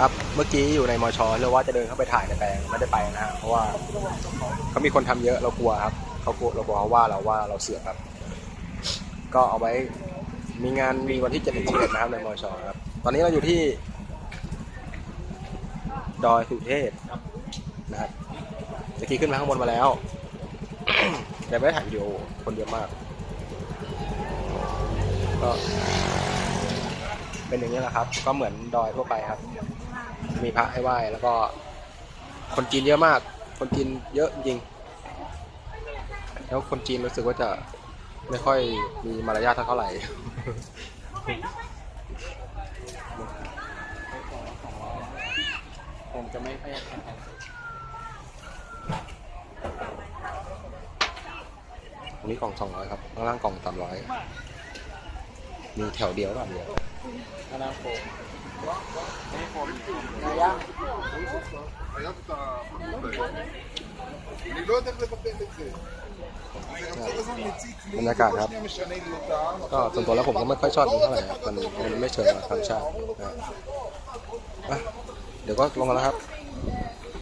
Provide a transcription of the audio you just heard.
ครับเมื่อกี้อยู่ในมอชอเรียกว่าจะเดินเข้าไปถ่ายในแปลงไม่ได้ไปนะฮะเพราะว่าเขามีคนทำเยอะเรากลัวครับเขากลัวเรากลัวเขาว่าเราว่าเราเสือกครับ ก็เอาไว้มีงานมีวันที่7ถึง11นะครับในมอชอครับ ตอนนี้เราอยู่ที่ ดอยสุเทพนะครับเมื่อกี้ขึ้นมาข้างบนมาแล้วแต่ไม่ได้ถ่ายวิดีโอคนเยอะมาก ก็เป็นอย่างนี้แหละครับ ก็เหมือนดอยทั่วไปครับ มีพระให้ไหว้แล้วก็ คนจีนเยอะมาก คนจีนเยอะจริงๆแล้วคนจีนรู้สึกว่าจะไม่ค่อยมีมารยาทเท่าไหร่ผมจะไม่ค่อยอันนี้กล่องสองร้อยครับ ข้างล่างกล่องสามร้อยมีแถวเดียวแบบเดียว อนาคตนี่ผมบรรยากาศครับ ก็ส่วนตัวแล้วผมก็ไม่ค่อยชอบนี้เท่าไหร่ครับมันมันไม่เชิงธรรมชาตินะอะเดี๋ยวก็ลงแล้วครับ